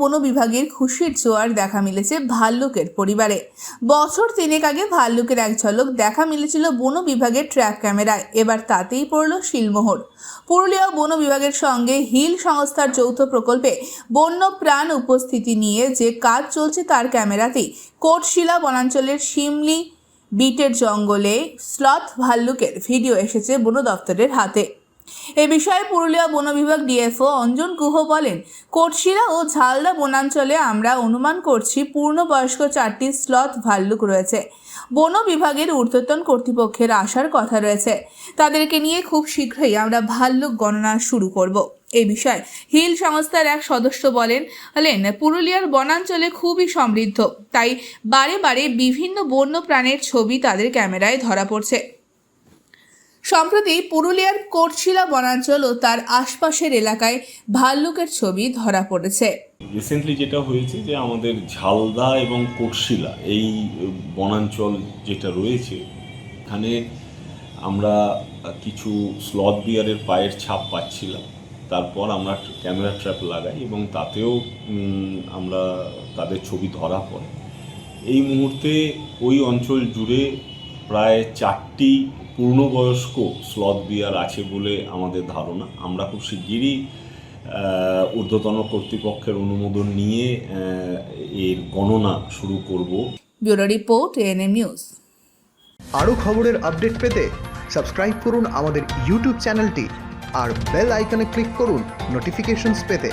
বন বিভাগের খুশির জোয়ার দেখা মিলেছে ভাল্লুকের পরিবারে। বছর তিনেক আগে ভাল্লুকের এক ঝলক দেখা মিলেছিল বন বিভাগের ট্র্যাপ ক্যামেরায়। এবার তাতেই পড়ল শিলমোহর। পুরুলিয়া বন বিভাগের সঙ্গে হিল সংস্থার যৌথ প্রকল্পে বন্য প্রাণ উপস্থিতি নিয়ে যে কাজ চলছে তার ক্যামেরাতেই কোটশিলা বনাঞ্চলের শিমলি বিটের জঙ্গলে স্লথ ভাল্লুকের ভিডিও এসেছে বন দপ্তরের হাতে। এ বিষয়ে পুরুলিয়া বন বিভাগ ডিএফও অঞ্জন গুহ বলেন কোটশিলা ও ঝালদা বনাঞ্চলে আমরা অনুমান করছি পূর্ণবয়স্ক চারটি স্লথ ভাল্লুক রয়েছে। বন বিভাগের ঊর্ধ্বতন কর্তৃপক্ষের আসার কথা রয়েছে। তাদেরকে নিয়ে খুব শীঘ্রই আমরা ভাল্লুক গণনা শুরু করব। এই বিষয়ে হিল সংস্থার এক সদস্য বলেন হলেন পুরুলিয়ার বনাঞ্চলে খুবই সমৃদ্ধ, তাই বারে বারে বিভিন্ন বন্য প্রাণের ছবি তাদের ক্যামেরায় ধরা পড়ছে। সম্প্রতি পুরুলিয়ার কোটশিলা বনাঞ্চল ও তার আশপাশের এলাকায় ভাল্লুকের ছবি ধরা পড়েছে। রিসেন্টলি যেটা হয়েছে যে আমাদের ঝালদা এবং কোটশিলা এই বনাঞ্চল যেটা রয়েছে, এখানে আমরা কিছু স্লথ বিয়ারের পায়ের ছাপ পাচ্ছিলাম। তারপর আমরা ক্যামেরা ট্র্যাপ লাগাই এবং তাতেও আমরা তাদের ছবি ধরা পড়ে। এই মুহূর্তে ওই অঞ্চল জুড়ে প্রায় চারটি পূর্ণবয়স্ক স্লথ বিয়ার আছে বলে আমাদের ধারণা। আমরা খুব শিগগিরই ঊর্ধ্বতন কর্তৃপক্ষের অনুমোদন নিয়ে এর গণনা শুরু করব। Bureau report ANM news. আরও খবরের আপডেট পেতে সাবস্ক্রাইব করুন আমাদের ইউটিউব চ্যানেলটি আর বেল আইকনে ক্লিক করুন নোটিফিকেশনস পেতে।